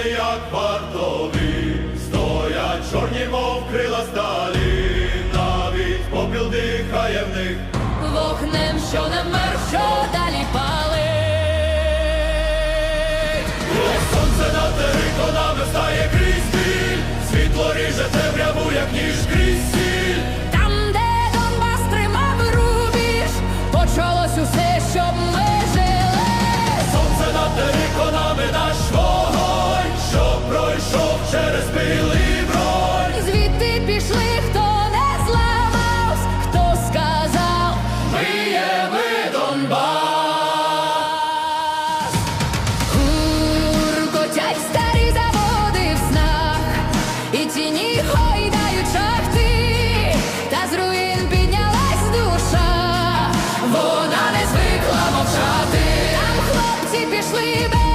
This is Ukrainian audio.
вони, як вартові, стоять чорні, мов крила сталі, навіть попіл дихає в них. Вогнем, що не мер, що далі палить. Ось сонце над териконами встає крізь біль, світло ріже темряву, як ніж крізь сіль. Там, де Донбас тримав рубіж, почалось усе, щоб через білий бронь. Звідти пішли, хто не зламався, хто сказав, Ми є ми Донбас. Гуркотять старі заводи в снах, і тіні гойдають шахти, та з руїн піднялась душа, вона не звикла мовчати. Там хлопці пішли без